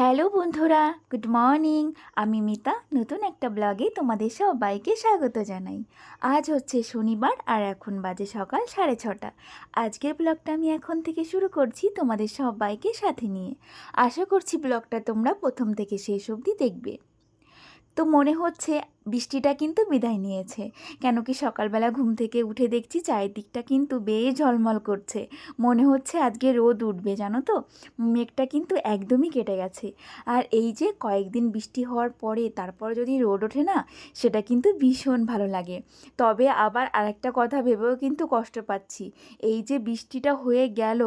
Hello বন্ধুরা, good morning. আমি মিতা, নতুন একটা ব্লগে তোমাদের সবাইকে স্বাগত জানাই। আজ হচ্ছে শনিবার আর এখন বাজে সকাল সাড়ে ছটা। আজকের ব্লগটা আমি এখন থেকে শুরু করছি তোমাদের সবাইকে সাথে নিয়ে। আশা করছি ব্লগটা তোমরা প্রথম থেকে শেষ অবধি দেখবে। তো মনে হচ্ছে বৃষ্টিটা কিন্তু বিদায় নিয়েছে। কেন কি সকালবেলা ঘুম থেকে উঠে দেখছি চারিদিকটা কিন্তু বেশ ঝলমল করছে। মনে হচ্ছে আজকে রোদ উঠবে, জানো তো? মেঘটা কিন্তু একদমই কেটে গেছে। আর এই যে কয়েকদিন বৃষ্টি হওয়ার পরে তারপর যদি রোদ ওঠে না, সেটা কিন্তু ভীষণ ভালো লাগে। তবে আবার আরেকটা কথা ভেবেও কিন্তু কষ্ট পাচ্ছি। এই যে বৃষ্টিটা হয়ে গেল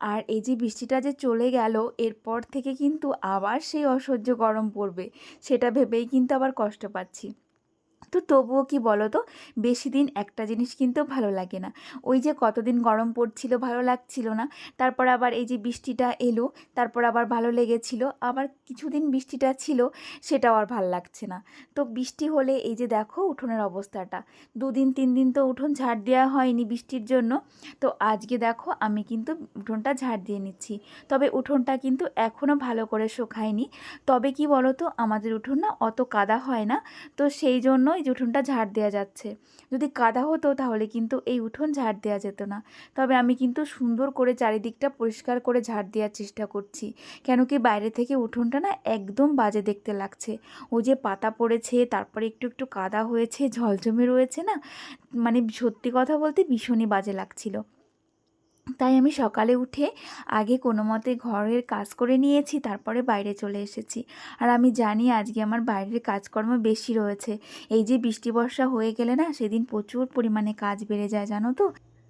আর এই যে বৃষ্টিটা যে চলে গেল, এরপর থেকে কিন্তু আবার সেই অসহ্য গরম পড়বে। সেটা ভেবেই কিন্তু আবার কষ্ট পাচ্ছি। তো তবুও কি বলো তো বেশি দিন একটা জিনিস কিন্তু ভালো লাগে না। ওই যে কতদিন গরম পড়ছিল ভালো লাগছিল না। তারপর আবার এই যে বৃষ্টিটা এলো, তারপর আবার ভালো লেগেছিল। আবার কিছুদিন বৃষ্টিটা ছিল, সেটাও আর ভালো লাগছে না। তো বৃষ্টি হলে এই যে দেখো উঠোনের অবস্থাটা। দুদিন, তিন দিন তো উঠোন ঝাড় দেওয়া হয়নি বৃষ্টির জন্য। তো আজকে দেখো আমি কিন্তু উঠোনটা ঝাড় দিয়ে নিচ্ছি। তবে উঠোনটা কিন্তু এখনও ভালো করে শোকায়নি। তবে কি বলো তো আমাদের উঠোন না অত কাদা হয় না। তো সেই জন্য এই যে উঠোনটা ঝাড় দেওয়া যাচ্ছে। যদি কাদা হতো তাহলে কিন্তু এই উঠোন ঝাড় দেওয়া যেত না। তবে আমি কিন্তু সুন্দর করে চারিদিকটা পরিষ্কার করে ঝাড় দেওয়ার চেষ্টা করছি। কেন কি বাইরে থেকে উঠোনটা না একদম বাজে দেখতে লাগছে। ও যে পাতা পড়েছে, তারপরে একটু একটু কাদা হয়েছে, ঝলঝমে রয়েছে না? মানে সত্যি কথা বলতে ভীষণই বাজে লাগছিল। তাই আমি সকালে উঠে আগে কোনো মতে ঘরের কাজ করে নিয়েছি, তারপরে বাইরে চলে এসেছি। আর আমি জানি আজকে আমার বাইরের কাজকর্ম বেশি রয়েছে। এই যে বৃষ্টি, বর্ষা হয়ে গেলে না সেদিন প্রচুর পরিমাণে কাজ বেড়ে যায়, জানো তো?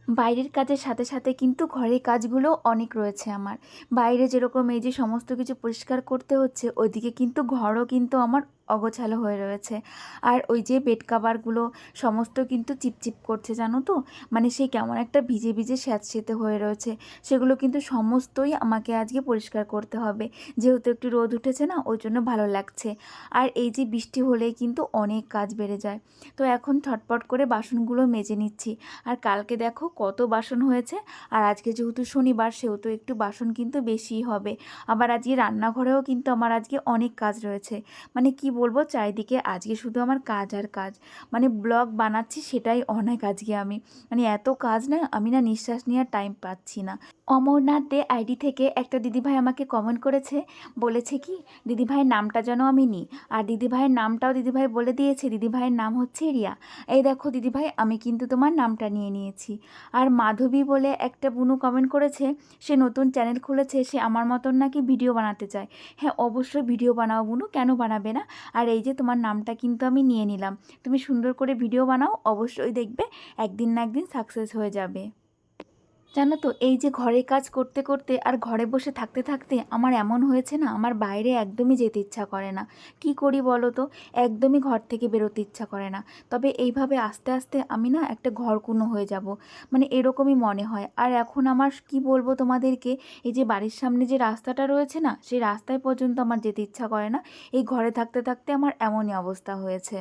বাইরের কাজের সাথে সাথে কিন্তু ঘরের কাজগুলো অনেক রয়েছে আমার। বাইরে যেরকম এই যে সমস্ত কিছু পরিষ্কার করতে হচ্ছে, ওইদিকে কিন্তু ঘরও কিন্তু আমার অগোছালো হয়ে রয়েছে। আর ওই যে বেড কাভারগুলো সমস্ত কিন্তু চিপচিপ করছে, জানো তো? মানে সেই কেমন একটা ভিজে ভিজে স্যাঁতসেঁতে হয়ে রয়েছে। সেগুলো কিন্তু সমস্তই আমাকে আজকে পরিষ্কার করতে হবে। যেহেতু একটু রোদ উঠেছে না, ওই জন্য ভালো লাগছে। আর এই যে বৃষ্টি হলেই কিন্তু অনেক কাজ বেড়ে যায়। তো এখন ছটপট করে বাসনগুলো মেজে নিচ্ছি। আর কালকে দেখো কত বাসন হয়েছে। আর আজকে যেহেতু শনিবার, সেহেতু একটু বাসন কিন্তু বেশিই হবে। আবার আজকে রান্নাঘরেও কিন্তু আমার আজকে অনেক কাজ রয়েছে। মানে কি বলব চারিদিকে আজকে শুধু আমার কাজ আর কাজ। মানে ব্লগ বানাচ্ছি সেটাই অনেক আজকে আমি। মানে এত কাজ না, আমি না নিঃশ্বাস নেওয়ার টাইম পাচ্ছি না। অমরনাথ দে আইডি থেকে একটা দিদিভাই আমাকে কমেন্ট করেছে। বলেছে কি, দিদিভাইয়ের নামটা যেন আমি নিই। আর দিদিভাইয়ের নামটাও দিদিভাই বলে দিয়েছে। দিদিভাইয়ের নাম হচ্ছে রিয়া। এই দেখো দিদিভাই, আমি কিন্তু তোমার নামটা নিয়ে নিয়েছি। আর মাধবী বলে একটা বুনু কমেন্ট করেছে, সে নতুন চ্যানেল খুলেছে, সে আমার মতন নাকি ভিডিও বানাতে চায়। হ্যাঁ অবশ্যই ভিডিও বানাও বুনু, কেন বানাবে না? আর এই যে তোমার নামটা কিন্তু আমি নিয়ে নিলাম। তুমি সুন্দর করে ভিডিও বানাও, অবশ্যই দেখবে, একদিন না একদিন সাকসেস হয়ে যাবে। জানো তো, এই যে ঘরে কাজ করতে করতে আর ঘরে বসে থাকতে থাকতে আমার এমন হয়েছে না, আমার বাইরে একদমই যেতে ইচ্ছা করে না। কি করি বলো তো? একদমই ঘর থেকে বেরোতে ইচ্ছা করে না। তবে এইভাবে আস্তে আস্তে আমি না একটা ঘরকুনো হয়ে যাব। মানে এরকমই মনে হয়। আর এখন আমার কি বলব তোমাদেরকে? এই যে বাড়ির সামনে যে রাস্তাটা রয়েছে না, সেই রাস্তায় পর্যন্ত আমার যেতে ইচ্ছা করে না। এই ঘরে থাকতে থাকতে আমার এমনই অবস্থা হয়েছে।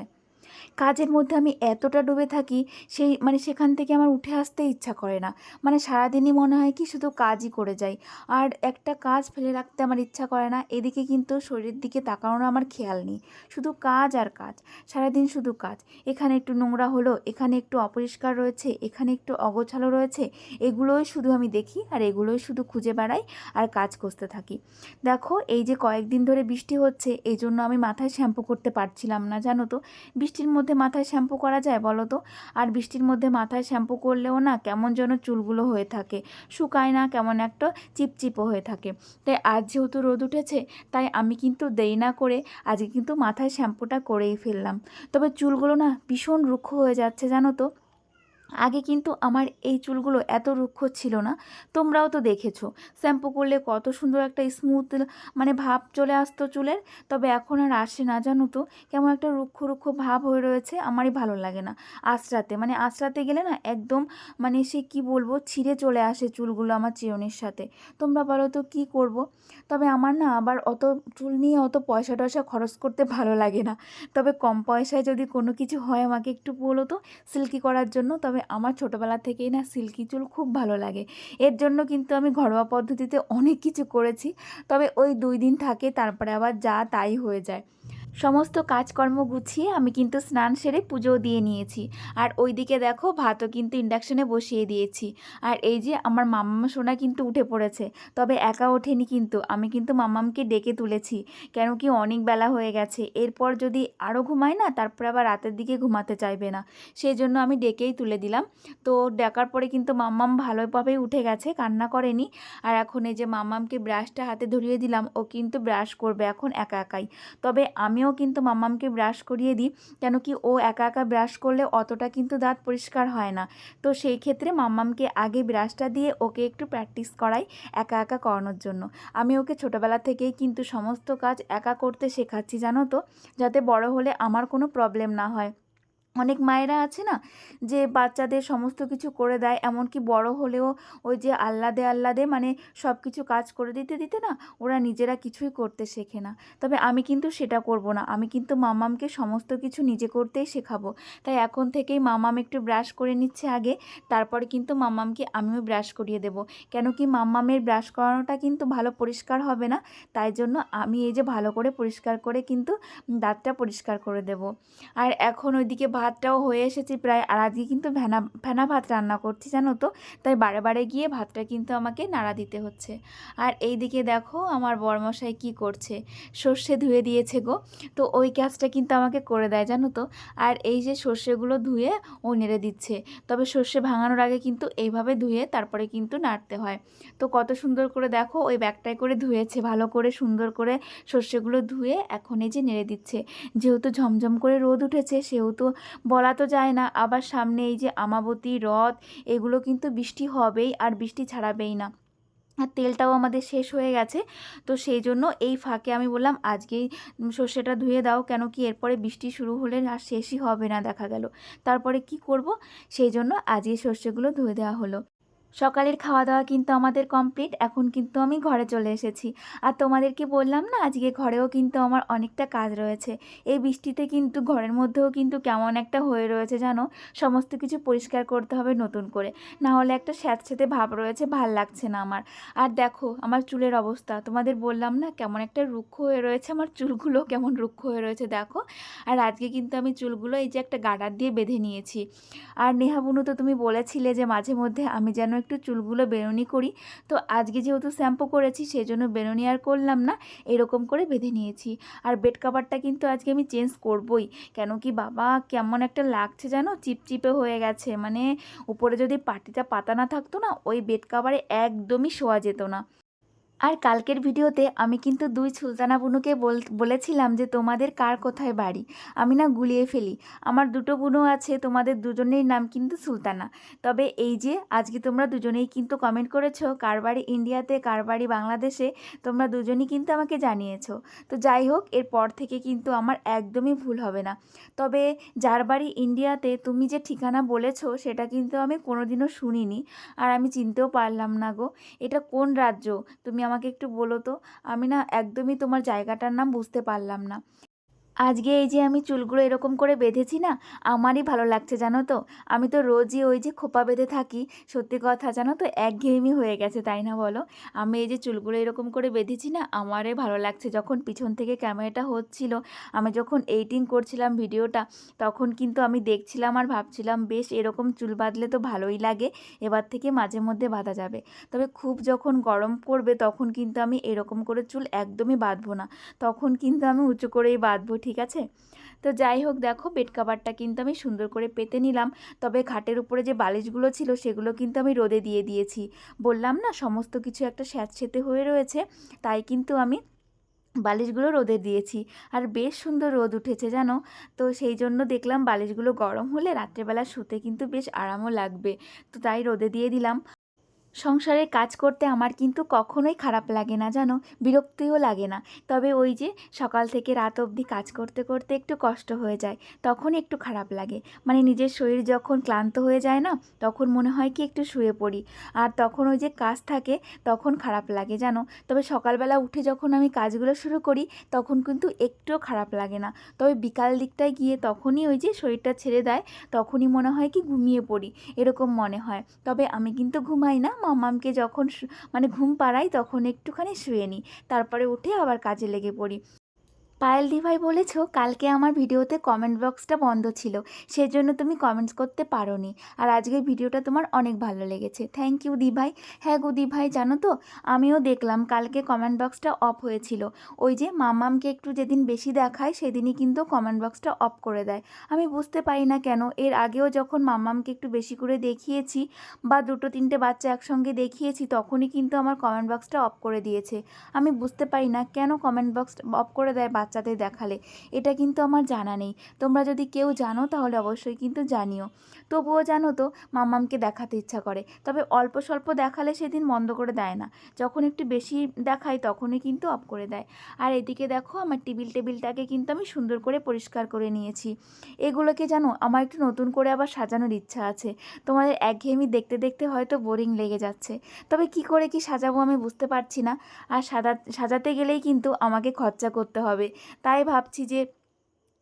কাজের মধ্যে আমি এতটা ডুবে থাকি, সেই মানে সেখান থেকে আমার উঠে আসতে ইচ্ছা করে না। মানে সারাদিনই মনে হয় কি শুধু কাজই করে যাই। আর একটা কাজ ফেলে রাখতে আমার ইচ্ছা করে না, এদিকে কিন্তু শরীরের দিকে তাকানোর আমার খেয়াল নেই। শুধু কাজ আর কাজ, সারাদিন শুধু কাজ। এখানে একটু নোংরা হলো, এখানে একটু অপরিষ্কার রয়েছে, এখানে একটু অগোছালো রয়েছে, এগুলোই শুধু আমি দেখি আর এগুলোই শুধু খুঁজে বেড়াই আর কাজ করতে থাকি। দেখো, এই যে কয়েকদিন ধরে বৃষ্টি হচ্ছে এই জন্য আমি মাথায় শ্যাম্পু করতে পারছিলাম না, জানো তো? বৃষ্টির মধ্যে মাথায় শ্যাম্পু করা যায় বলো তো? আর বৃষ্টির মধ্যে মাথায় শ্যাম্পু করলেও না কেমন যেন চুলগুলো হয়ে থাকে, শুকায় না, কেমন একটা চিপচিপও হয়ে থাকে। তাই আজ যেহেতু রোদ উঠেছে, তাই আমি কিন্তু দেরি না করে আজকে কিন্তু মাথায় শ্যাম্পুটা করেই ফেললাম। তবে চুলগুলো না ভীষণ রুক্ষ হয়ে যাচ্ছে জানো তো? আগে কিন্তু আমার এই চুলগুলো এত রুক্ষ ছিল না। তোমরাও তো দেখেছ, শ্যাম্পু করলে কত সুন্দর একটা স্মুথ মানে ভাব চলে আসতো চুলের। তবে এখন আর আসে না, জানো তো, কেমন একটা রুক্ষ রুক্ষ ভাব হয়ে রয়েছে, আমারই ভালো লাগে না। আঁচড়াতে মানে আঁচড়াতে গেলে না একদম মানে সে কি বলব, ছিঁড়ে চলে আসে চুলগুলো আমার চিরনির সাথে। তোমরা বলো তো কী করব? তবে আমার না আবার অত চুল নিয়ে অত পয়সা টয়সা খরচ করতে ভালো লাগে না। তবে কম পয়সায় যদি কোনো কিছু হয় আমাকে একটু বলো তো, সিল্কি করার জন্য। তবে আমার ছোটোবেলা থেকেই না সিল্কি চুল খুব ভালো লাগে। এর জন্য কিন্তু আমি ঘরোয়া পদ্ধতিতে অনেক কিছু করেছি। তবে ওই দুই দিন থাকে, তারপরে আবার যা তাই হয়ে যায়। সমস্ত কাজকর্ম গুছিয়ে আমি কিন্তু স্নান সেরে পুজোও দিয়ে নিয়েছি। আর ওইদিকে দেখো ভাতও কিন্তু ইন্ডাকশনে বসিয়ে দিয়েছি। আর এই যে আমার মাম্মা সোনা কিন্তু উঠে পড়েছে, তবে একা ওঠেনি কিন্তু, আমি কিন্তু মাম্মামকে ডেকে তুলেছি। কেন কি অনেক বেলা হয়ে গেছে, এরপর যদি আরও ঘুমায় না, তারপর আবার রাতের দিকে ঘুমাতে চাইবে না। সেই জন্য আমি ডেকেই তুলে দিলাম। তো ডাকার পরে কিন্তু মাম্মাম ভালোভাবেই উঠে গেছে, কান্না করেনি। আর এখন এই যে মাম্মামকে ব্রাশটা হাতে ধরিয়ে দিলাম, ও কিন্তু ব্রাশ করবে এখন একা একাই। তবে আমিও কিন্তু মাম্মামকে ব্রাশ করিয়ে দিই, কেন কি ও একা একা ব্রাশ করলে অতটা কিন্তু দাঁত পরিষ্কার হয় না। তো সেই ক্ষেত্রে মাম্মামকে আগে ব্রাশটা দিয়ে ওকে একটু প্র্যাকটিস করাই একা একা করানোর জন্য। আমি ওকে ছোটোবেলা থেকেই কিন্তু সমস্ত কাজ একা করতে শেখাচ্ছি, জানো তো? যাতে বড় হলে আমার কোনো প্রবলেম না হয়। অনেক মায়েরা আছে না, যে বাচ্চাদের সমস্ত কিছু করে দেয়, এমনকি বড় হলেও ওই যে আহ্লাদে আহ্লাদে মানে সব কিছু কাজ করে দিতে দিতে না ওরা নিজেরা কিছুই করতে শেখে না। তবে আমি কিন্তু সেটা করব না। আমি কিন্তু মামামকে সমস্ত কিছু নিজে করতেই শেখাবো। তাই এখন থেকেই মামাম একটু ব্রাশ করে নিচ্ছে আগে, তারপরে কিন্তু মামামকে আমিও ব্রাশ করিয়ে দেব। কেন কি মাম্মামের ব্রাশ করানোটা কিন্তু ভালো পরিষ্কার হবে না, তাই জন্য আমি এই যে ভালো করে পরিষ্কার করে কিন্তু দাঁতটা পরিষ্কার করে দেব। আর এখন ওইদিকে ভাতটাও হয়ে এসেছে প্রায়। আর আজকে কিন্তু ভেনা ফেনা ভাত রান্না করছি, জানো তো? তাই বারে বারে গিয়ে ভাতটা কিন্তু আমাকে নাড়া দিতে হচ্ছে। আর এই দিকে দেখো আমার বরমশাই কি করছে। সর্ষে ধুয়ে দিয়েছে গো। তো ওই কাজটা কিন্তু আমাকে করে দেয়, জানো তো? আর এই যে সর্ষেগুলো ধুয়ে ও নেড়ে দিচ্ছে। তবে সর্ষে ভাঙানোর আগে কিন্তু এইভাবে ধুয়ে তারপরে কিন্তু নাড়তে হয়। তো কত সুন্দর করে দেখো, ওই ব্যাগটায় করে ধুয়েছে। ভালো করে সুন্দর করে সর্ষেগুলো ধুয়ে এখন এই যে নেড়ে দিচ্ছে। যেহেতু ঝমঝম করে রোদ উঠেছে, সেহেতু বলা তো যায় না। আবার সামনে এই যে আমাবতী রথ, এগুলো কিন্তু বৃষ্টি হবেই আর বৃষ্টি ছাড়াবেই না। আর তেলটাও আমাদের শেষ হয়ে গেছে। তো সেই জন্য এই ফাঁকে আমি বললাম, আজকেই সর্ষেটা ধুয়ে দাও, কেন কি এরপরে বৃষ্টি শুরু হলে আর শেষই হবে না। দেখা গেল। তারপরে কি করব? সেই জন্য আজকে সর্ষেগুলো ধুয়ে দেওয়া হলো। সকালের খাওয়া দাওয়া কিন্তু আমাদের কমপ্লিট এখন কিন্তু আমি ঘরে চলে এসেছি। আর তোমাদেরকে বললাম না, আজকে ঘরেও কিন্তু আমার অনেকটা কাজ রয়েছে। এই বৃষ্টিতে কিন্তু ঘরের মধ্যেও কিন্তু কেমন একটা হয়ে রয়েছে জানো? সমস্ত কিছু পরিষ্কার করতে হবে নতুন করে। না হলে একটা স্যাঁতস্যাঁতে ভাব রয়েছে, ভালো লাগছে না আমার। আর দেখো, আমার চুলের অবস্থা। তোমাদের বললাম না, কেমন একটা রুক্ষ হয়ে রয়েছে আমার চুলগুলো, কেমন রুক্ষ হয়ে রয়েছে দেখো। আর আজকে কিন্তু আমি চুলগুলো এই যে একটা গাডার দিয়ে বেঁধে নিয়েছি। আর নেহাবুনু তো তুমি বলেছিলে যে মাঝে মধ্যে আমি যেন একটু চুলগুলো বেরোনি করি। তো আজকে যেহেতু শ্যাম্পু করেছি সেই জন্য বেরোনি আর করলাম না। এরকম করে বেঁধে নিয়েছি। আর বেড কাভারটা কিন্তু আজকে আমি চেঞ্জ করবই। কেন কি বাবা, কেমন একটা লাগছে জানো? চিপচিপে হয়ে গেছে। মানে উপরে যদি পাটিটা পাতা না থাকতো না, ওই বেড কাভারে একদমই শোয়া যেত না। আর কালকের ভিডিওতে আমি কিন্তু দুই সুলতানা বুনুকে বলেছিলাম যে তোমাদের কার কোথায় বাড়ি? আমি না গুলিয়ে ফেলি। আমার দুটো বুনু আছে, তোমাদের দুজনেই নাম কিন্তু সুলতানা। তবে এই যে, আজকে তোমরা দুজনেই কিন্তু কমেন্ট করেছ, কার বাড়ি ইন্ডিয়াতে, কার বাড়ি বাংলাদেশে, তোমরা দুজনই কিন্তু আমাকে জানিয়েছো। তো যাই হোক, এরপর থেকে কিন্তু আমার একদমই ভুল হবে না। তবে যার বাড়ি ইন্ডিয়াতে তুমি যে ঠিকানা বলেছ, সেটা কিন্তু আমি কোনোদিনও শুনিনি। আর আমি চিনতেও পারলাম না গো। এটা কোন রাজ্য? তুমি আমাকে একটু বলো তো আমি না একদমই তোমার জায়গাটার নাম বুঝতে পারলাম না। আজকে এই যে আমি চুলগুলো এরকম করে বেঁধেছি না, আমারই ভালো লাগছে, জানো তো? আমি তো রোজই ওই যে খোপা বেঁধে থাকি, সত্যি কথা, জানো তো? একঘেয়েমি হয়ে গেছে, তাই না বলো? আমি এই যে চুলগুলো এরকম করে বেঁধেছি না, আমারই ভালো লাগছে। যখন পিছন থেকে ক্যামেরাটা হচ্ছিল, আমি যখন এইটিং করছিলাম ভিডিওটা, তখন কিন্তু আমি দেখছিলাম আর ভাবছিলাম, বেশ, এরকম চুল বাঁধলে তো ভালোই লাগে, এবার থেকে মাঝে মধ্যে বাঁধা যাবে। তবে খুব যখন গরম পড়বে, তখন কিন্তু আমি এরকম করে চুল একদমই বাঁধবো না। তখন কিন্তু আমি উঁচু করেই বাঁধবো ঠিক আছে? তো যাই হোক, দেখো বেড কাভারটা কিন্তু আমি সুন্দর করে পেতে নিলাম। তবে খাটের উপরে যে বালিশগুলো ছিল, সেগুলো কিন্তু আমি রোদে দিয়ে দিয়েছি। বললাম না, সমস্ত কিছু একটা স্যাঁতসেঁতে হয়ে রয়েছে, তাই কিন্তু আমি বালিশগুলো রোদে দিয়েছি। আর বেশ সুন্দর রোদ উঠেছে, জানো? তো সেই জন্য দেখলাম বালিশগুলো গরম হলে রাত্রেবেলা শুতে কিন্তু বেশ আরামও লাগবে। তো তাই রোদে দিয়ে দিলাম। সংসারের কাজ করতে আমার কিন্তু কখনোই খারাপ লাগে না, জানো? বিরক্তিও লাগে না। তবে ওই যে সকাল থেকে রাত অবধি কাজ করতে করতে একটু কষ্ট হয়ে যায়, তখন একটু খারাপ লাগে। মানে নিজের শরীর যখন ক্লান্ত হয়ে যায় না, তখন মনে হয় কি একটু শুয়ে পড়ি। আর তখন ওই যে কাজ থাকে, তখন খারাপ লাগে, জানো? তবে সকালবেলা উঠে যখন আমি কাজগুলো শুরু করি, তখন কিন্তু একটুও খারাপ লাগে না। তবে বিকাল দিকটায় গিয়ে তখনই ওই যে শরীরটা ছেড়ে দেয়, তখনই মনে হয় কি ঘুমিয়ে পড়ি, এরকম মনে হয়। তবে আমি কিন্তু ঘুমাই না মামামকে যখন মানে ঘুম পাড়াই তখন একটুখানি শুয়ে নিই। তারপরে উঠে আবার কাজে লেগে পড়ি। পায়েল দিভাই বলেছ, কালকে আমার ভিডিওতে কমেন্ট বক্সটা বন্ধ ছিল, সেজন্য তুমি কমেন্টস করতে পারোনি। আর আজকের ভিডিওটা তোমার অনেক ভালো লেগেছে। থ্যাংক ইউ দিভাই হ্যাঁ গো দিভাই জানো তো, আমিও দেখলাম কালকে কমেন্ট বক্সটা অফ হয়েছিল। ওই যে মামামকে একটু যেদিন বেশি দেখায়, সেদিনই কিন্তু কমেন্ট বক্সটা অফ করে দেয়। আমি বুঝতে পারি না কেন, এর আগেও যখন মামামকে একটু বেশি করে দেখিয়েছি, বা দুটো তিনটে বাচ্চা একসঙ্গে দেখিয়েছি, তখনই কিন্তু আমার কমেন্ট বক্সটা অফ করে দিয়েছে। আমি বুঝতে পারি না কেন কমেন্ট বক্স অফ করে দেয় বাচ্চাদের দেখালে, এটা কিন্তু আমার জানা নেই। তোমরা যদি কেউ জানো তাহলে অবশ্যই কিন্তু জানিও। তবুও জানো তো, মাম্মামকে দেখাতে ইচ্ছা করে। তবে অল্প স্বল্প দেখালে সেদিন বন্ধ করে দেয় না। যখন একটু বেশি দেখায় তখনই কিন্তু অফ করে দেয়। আর এদিকে দেখো, আমার টেবিল টেবিলটাকে কিন্তু আমি সুন্দর করে পরিষ্কার করে নিয়েছি। এগুলোকে জানো, আমার একটু নতুন করে আবার সাজানোর ইচ্ছা আছে। তোমাদের একঘেয়েমি দেখতে দেখতে হয়তো বোরিং লেগে যাচ্ছে। তবে কি করে কি সাজাবো আমি বুঝতে পারছি না। আর সাজা, সাজাতে গেলেই কিন্তু আমাকে খরচা করতে হবে। তাই ভাবছি যে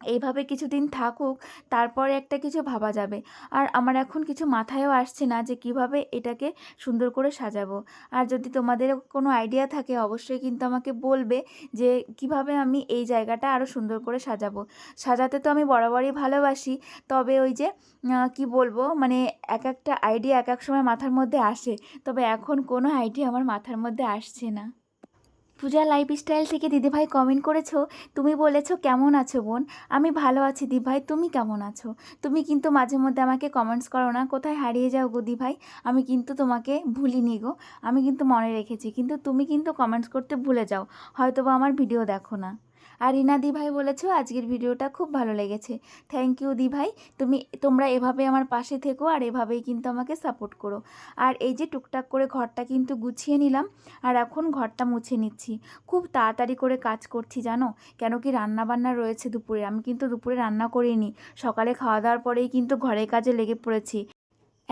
এইভাবে কিছুদিন থাকুক, তারপরে একটা কিছু ভাবা যাবে। আর আমার এখন কিছু মাথায়ও আসছে না যে কীভাবে এটাকে সুন্দর করে সাজাবো। আর যদি তোমাদের কোনো আইডিয়া থাকে, অবশ্যই কিন্তু আমাকে বলবে যে কীভাবে আমি এই জায়গাটা আরও সুন্দর করে সাজাবো। সাজাতে তো আমি বরাবরই ভালোবাসি, তবে ওই যে কি বলব মানে এক একটা আইডিয়া এক এক সময় মাথার মধ্যে আসে, তবে এখন কোনো আইডিয়া আমার মাথার মধ্যে আসছে না। পূজা লাইফস্টাইল থেকে দিদিভাই কমেন্ট করেছ, তুমি বলেছ কেমন আছো বোন? আমি ভালো আছি দিভাই তুমি কেমন আছো? তুমি কিন্তু মাঝে মধ্যে আমাকে কমেন্টস করো না, কোথায় হারিয়ে যাও গো দিভাই আমি কিন্তু তোমাকে ভুলিনি গো, আমি কিন্তু মনে রেখেছি, কিন্তু তুমি কিন্তু কমেন্টস করতে ভুলে যাও হয়তো বা আমার ভিডিও দেখো না। আর রিনা দিভাই বলেছ, আজকের ভিডিওটা খুব ভালো লেগেছে। থ্যাংক ইউ দিভাই তুমি, তোমরা এভাবে আমার পাশে থেকো আর এভাবেই কিন্তু আমাকে সাপোর্ট করো। আর এই যে টুকটাক করে ঘরটা কিন্তু গুছিয়ে নিলাম, আর এখন ঘরটা মুছে নিচ্ছি। খুব তাড়াতাড়ি করে কাজ করছি, জানো? কেন কি রান্না বান্না রয়েছে দুপুরে। আমি কিন্তু দুপুরে রান্না করিনি। সকালে খাওয়া দাওয়ার পরেই কিন্তু ঘরের কাজে লেগে পড়েছি।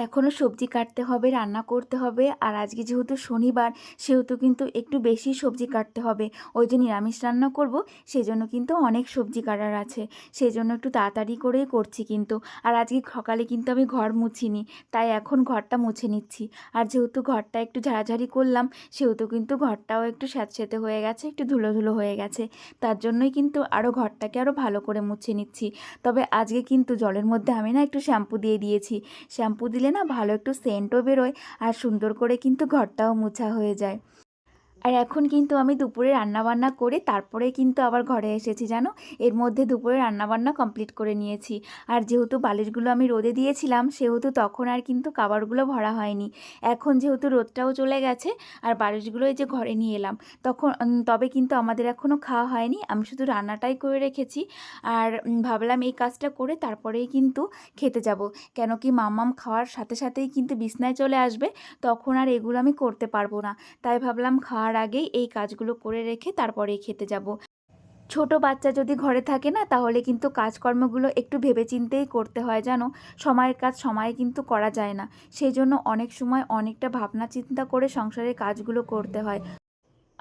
এখনও সবজি কাটতে হবে, রান্না করতে হবে। আর আজকে যেহেতু শনিবার, সেহেতু কিন্তু একটু বেশি সবজি কাটতে হবে। ওই যে নিরামিষ রান্না করব সেই জন্য কিন্তু অনেক সবজি কাটার আছে। সেই জন্য একটু তাড়াতাড়ি করেই করছি কিন্তু। আর আজকে সকালে কিন্তু আমি ঘর মুছিনি, তাই এখন ঘরটা মুছে নিচ্ছি। আর যেহেতু ঘরটা একটু ঝাড়াঝাড়ি করলাম, সেহেতু কিন্তু ঘরটাও একটু স্যাঁতস্যাঁতে হয়ে গেছে, একটু ধুলো ধুলো হয়ে গেছে। তার জন্যই কিন্তু আরও ঘরটাকে আরও ভালো করে মুছে নিচ্ছি। তবে আজকে কিন্তু জলের মধ্যে আমি না একটু শ্যাম্পু দিয়ে দিয়েছি। শ্যাম্পু দিলে না ভালো একটু সেন্টও বেরোয় আর সুন্দর করে কিন্তু ঘরটাও মোছা হয়ে যায়। আর এখন কিন্তু আমি দুপুরে রান্নাবান্না করে তারপরে কিন্তু আবার ঘরে এসেছি, জানো? এর মধ্যে দুপুরে রান্নাবান্না কমপ্লিট করে নিয়েছি। আর যেহেতু বালিশগুলো আমি রোদে দিয়েছিলাম, সেহেতু তখন আর কিন্তু কাবারগুলো ভরা হয়নি। এখন যেহেতু রোদটাও চলে গেছে, আর বালিশগুলো এই যে ঘরে নিয়ে এলাম, তখন তবে কিন্তু আমাদের এখনও খাওয়া হয়নি। আমি শুধু রান্নাটাই করে রেখেছি। আর ভাবলাম এই কাজটা করে তারপরেই কিন্তু খেতে যাব। কেন কি মামাম খাওয়ার সাথে সাথেই কিন্তু বিছনায় চলে আসবে, তখন আর এগুলো আমি করতে পারব না। তাই ভাবলাম খাওয়ার আগেই এই কাজগুলো করে রেখে তারপরেই খেতে যাব। ছোট বাচ্চা যদি ঘরে থাকে না, তাহলে কিন্তু কাজকর্মগুলো একটু ভেবেচিন্তেই করতে হয়, জানো? সময়ের কাজ সময়ে কিন্তু করা যায় না। সেই জন্য অনেক সময় অনেকটা ভাবনা চিন্তা করে সংসারের কাজগুলো করতে হয়।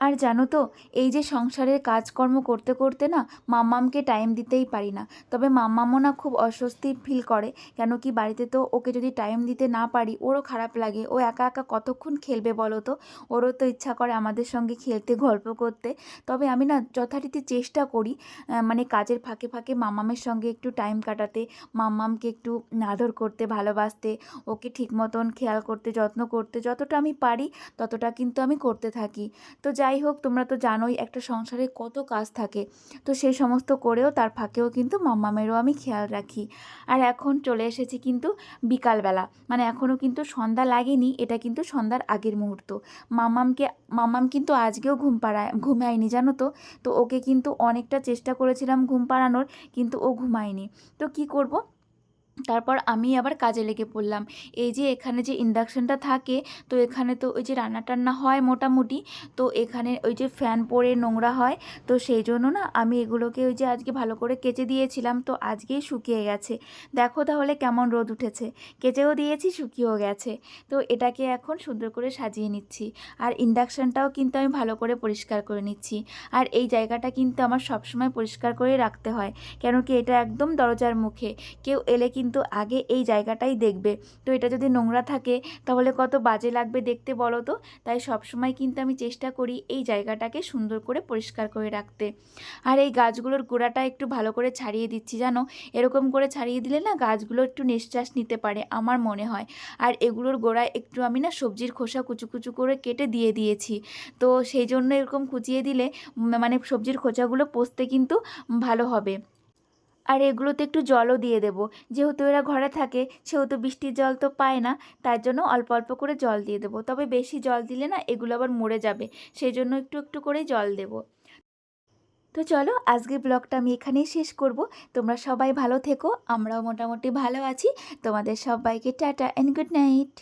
আর জানো তো, এই যে সংসারের কাজকর্ম করতে করতে না মাম্মামকে টাইম দিতেই পারি না। তবে মাম্মামও না খুব অস্বস্তি ফিল করে। কেন কি বাড়িতে তো ওকে যদি টাইম দিতে না পারি, ওরও খারাপ লাগে। ও একা একা কতক্ষণ খেলবে বলো তো? ওরও তো ইচ্ছা করে আমাদের সঙ্গে খেলতে, গল্প করতে। তবে আমি না যথারীতি চেষ্টা করি মানে কাজের ফাঁকে ফাঁকে মাম্মামের সঙ্গে একটু টাইম কাটাতে, মাম্মামকে একটু আদর করতে, ভালোবাসতে, ওকে ঠিক মতন খেয়াল করতে, যত্ন করতে, যতটা আমি পারি ততটা কিন্তু আমি করতে থাকি। তো যাই যাই হোক, তোমরা তো জানোই একটা সংসারে কত কাজ থাকে। তো সেই সমস্ত করেও তার ফাঁকেও কিন্তু মাম্মামেরও আমি খেয়াল রাখি। আর এখন চলে এসেছি কিন্তু বিকালবেলা। মানে এখনও কিন্তু সন্ধ্যা লাগেনি, এটা কিন্তু সন্ধ্যার আগের মুহূর্ত। মাম্মামকে, মাম্মাম কিন্তু আজকেও ঘুম পাড়ায়, ঘুমায়নি, জানো তো? তো ওকে কিন্তু অনেকটা চেষ্টা করেছিলাম ঘুম পাড়ানোর, কিন্তু ও ঘুমায়নি। তো কি করব? তারপর আমি আবার কাজে লেগে পড়লাম। এই যে এখানে যে ইন্ডাকশানটা থাকে, তো এখানে তো ওই যে রান্না টান্না হয় মোটামুটি, তো এখানে ওই যে ফ্যান পড়ে নোংরা হয়, তো সেই জন্য না আমি এগুলোকে ওই যে আজকে ভালো করে কেচে দিয়েছিলাম, তো আজকেই শুকিয়ে গেছে। দেখো তাহলে কেমন রোদ উঠেছে। কেচেও দিয়েছি, শুকিয়েও গেছে। তো এটাকে এখন সুন্দর করে সাজিয়ে নিচ্ছি। আর ইন্ডাকশানটাও কিন্তু আমি ভালো করে পরিষ্কার করে নিচ্ছি। আর এই জায়গাটা কিন্তু আমার সবসময় পরিষ্কার করে রাখতে হয়। কেন কি এটা একদম দরজার মুখে। কেউ এলে কিন্তু আগে এই জায়গাটাই দেখবে। তো এটা যদি নোংরা থাকে, তাহলে কত বাজে লাগবে দেখতে বলো তো? তাই সবসময় কিন্তু আমি চেষ্টা করি এই জায়গাটাকে সুন্দর করে পরিষ্কার করে রাখতে। আর এই গাছগুলোর গোড়াটা একটু ভালো করে ছাড়িয়ে দিচ্ছি, জানো? এরকম করে ছাড়িয়ে দিলে না গাছগুলো একটু নিঃশ্বাস নিতে পারে, আমার মনে হয়। আর এগুলোর গোড়ায় একটু আমি না সবজির খোসা কুচু কুচু করে কেটে দিয়ে দিয়েছি। তো সেই জন্য এরকম কুচিয়ে দিলে মানে সবজির খোসাগুলো পোস্তে কিন্তু ভালো হবে। আর এগুলোতে একটু জলও দিয়ে দেবো। যেহেতু এরা ঘরে থাকে, সেহেতু বৃষ্টির জল তো পায় না, তার জন্য অল্প অল্প করে জল দিয়ে দেবো। তবে বেশি জল দিলে না এগুলো আবার মরে যাবে সেই জন্য একটু একটু করেই জল দেবো। তো চলো আজকে ব্লগটা আমি এখানেই শেষ করব। তোমরা সবাই ভালো থেকো, আমরাও মোটামুটি ভালো আছি। তোমাদের সবাইকে টাটা অ্যান্ড গুড নাইট